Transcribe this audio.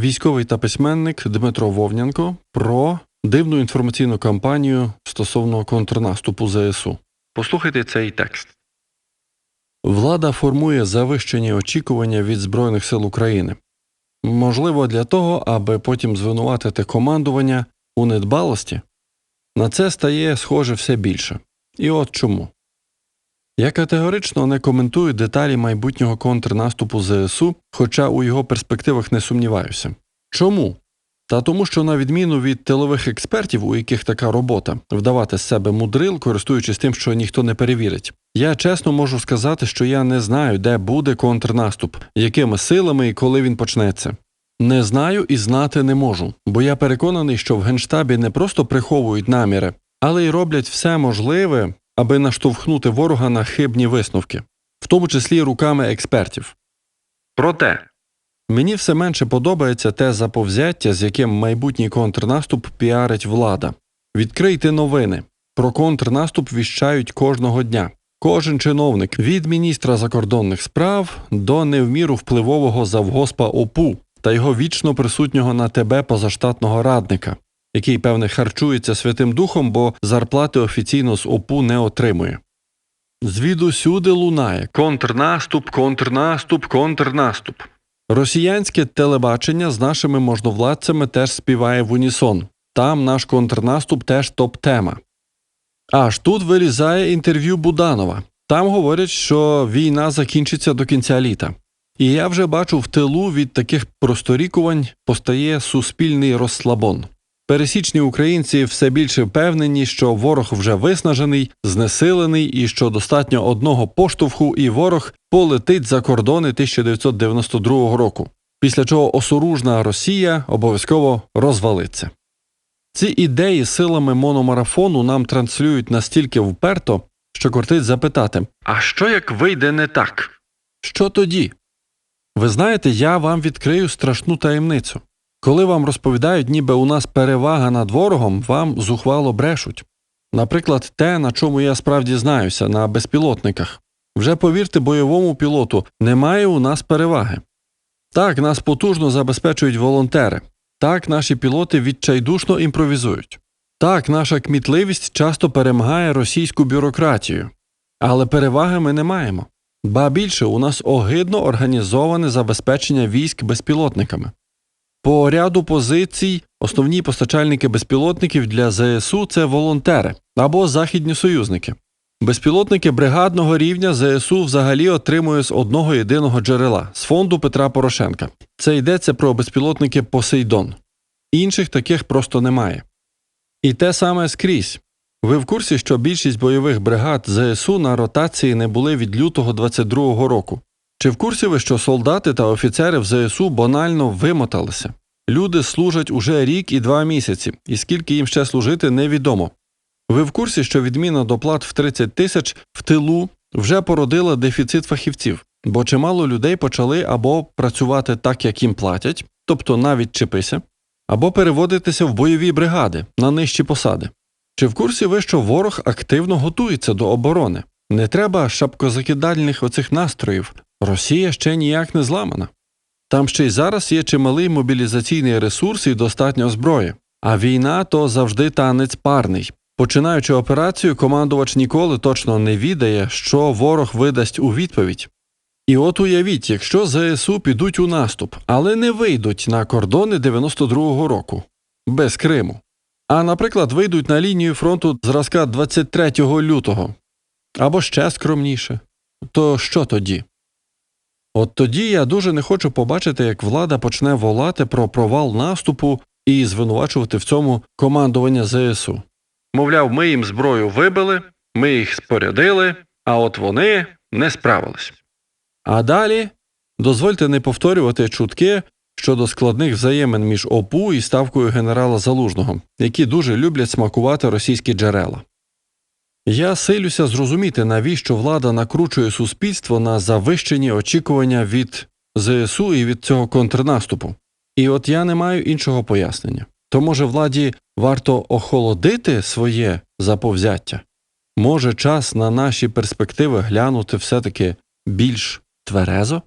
військовий та письменник Дмитро Вовнянко про дивну інформаційну кампанію стосовно контрнаступу ЗСУ. Послухайте цей текст. Влада формує завищені очікування від Збройних сил України. Можливо, для того, аби потім звинуватити командування у недбалості. На це стає схоже все більше. І от чому. Я категорично не коментую деталі майбутнього контрнаступу ЗСУ, хоча у його перспективах не сумніваюся. Чому? Та тому, що на відміну від тилових експертів, у яких така робота вдавати з себе мудрил, користуючись тим, що ніхто не перевірить, я чесно можу сказати, що я не знаю, де буде контрнаступ, якими силами і коли він почнеться. Не знаю і знати не можу, бо я переконаний, що в генштабі не просто приховують наміри, але й роблять все можливе, аби наштовхнути ворога на хибні висновки, в тому числі руками експертів. Проте мені все менше подобається те заповзяття, з яким майбутній контрнаступ піарить влада. Відкрийте новини. Про контрнаступ віщають кожного дня. Кожен чиновник від міністра закордонних справ до невміру впливового завгоспа ОПУ та його вічно присутнього на ТБ позаштатного радника, який, певне, харчується Святим Духом, бо зарплати офіційно з ОПУ не отримує. Звідусюди лунає контрнаступ, контрнаступ, контрнаступ. Росіянське телебачення з нашими можновладцями теж співає в унісон. Там наш контрнаступ теж топ-тема. Аж тут вирізає інтерв'ю Буданова. Там говорять, що війна закінчиться до кінця літа. І я вже бачу в тилу від таких просторікувань постає суспільний розслабон. Пересічні українці все більше впевнені, що ворог вже виснажений, знесилений і що достатньо одного поштовху, і ворог полетить за кордони 1992 року, після чого осоружна Росія обов'язково розвалиться. Ці ідеї силами мономарафону нам транслюють настільки вперто, що кортить запитати: а що як вийде не так? Що тоді? Ви знаєте, я вам відкрию страшну таємницю. Коли вам розповідають, ніби у нас перевага над ворогом, вам зухвало брешуть. Наприклад, те, на чому я справді знаюся, на безпілотниках. Вже повірте бойовому пілоту, немає у нас переваги. Так, нас потужно забезпечують волонтери. Так, наші пілоти відчайдушно імпровізують. Так, наша кмітливість часто перемагає російську бюрократію. Але переваги ми не маємо. Ба більше у нас огидно організоване забезпечення військ безпілотниками. По ряду позицій основні постачальники безпілотників для ЗСУ це волонтери або західні союзники. Безпілотники бригадного рівня ЗСУ взагалі отримує з одного єдиного джерела з фонду Петра Порошенка. Це йдеться про безпілотники Посейдон. Інших таких просто немає. І те саме скрізь. Ви в курсі, що більшість бойових бригад ЗСУ на ротації не були від лютого 22-го року. Чи в курсі ви, що солдати та офіцери в ЗСУ банально вимоталися? Люди служать уже рік і два місяці, і скільки їм ще служити, невідомо. Ви в курсі, що відміна доплат в 30 тисяч в тилу вже породила дефіцит фахівців, бо чимало людей почали або працювати так, як їм платять, тобто навіть чепися, або переводитися в бойові бригади на нижчі посади. Чи в курсі ви, що ворог активно готується до оборони? Не треба шапкозакидальних оцих настроїв. Росія ще ніяк не зламана. Там ще й зараз є чималий мобілізаційний ресурс і достатньо зброї. А війна то завжди танець парний. Починаючи операцію, командувач ніколи точно не відає, що ворог видасть у відповідь. І от уявіть, якщо ЗСУ підуть у наступ, але не вийдуть на кордони 92-го року без Криму. А, наприклад, вийдуть на лінію фронту зразка 23 лютого або ще скромніше, то що тоді? От тоді я дуже не хочу побачити, як влада почне волати про провал наступу і звинувачувати в цьому командування ЗСУ. Мовляв, ми їм зброю вибили, ми їх спорядили, а от вони не справились. А далі дозвольте не повторювати чутки щодо складних взаємин між ОПУ і ставкою генерала Залужного, які дуже люблять смакувати російські джерела. Я силюся зрозуміти, навіщо влада накручує суспільство на завищені очікування від ЗСУ і від цього контрнаступу. І от я не маю іншого пояснення. То може владі варто охолодити своє заповзяття? Може час на наші перспективи глянути все таки більш тверезо?